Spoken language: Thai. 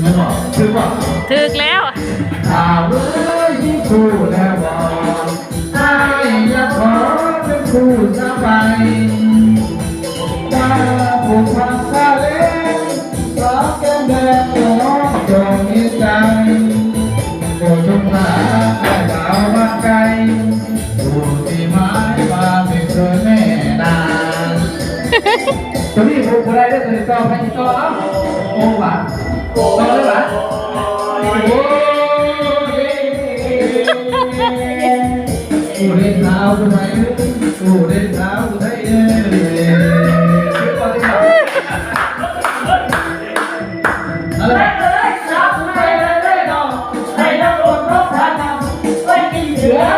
ไม่บอกคือว่าถึกแล้วข่าวเอ้ยที่คู่แล้วบอกไอ้อยากขอเป็นคู่สบายตาผูกพันซาเล้งสาวแก้มแดงน้องจงมีใจโปรดจงหาไอ้สาวมาไกล ตัวนี้ผูกอะไรได้ตัวนี้ต่อไปต่อเอ้าโอ้หวานต่อเลยหวานโอ้ยกูเล่นน้ำทำไมกูเล่นน้ำทำไมเอ้ยอะไรเลยจับไปเลยเลยน้องให้น้ำรดรสชาติน้ำไปกินเหลือ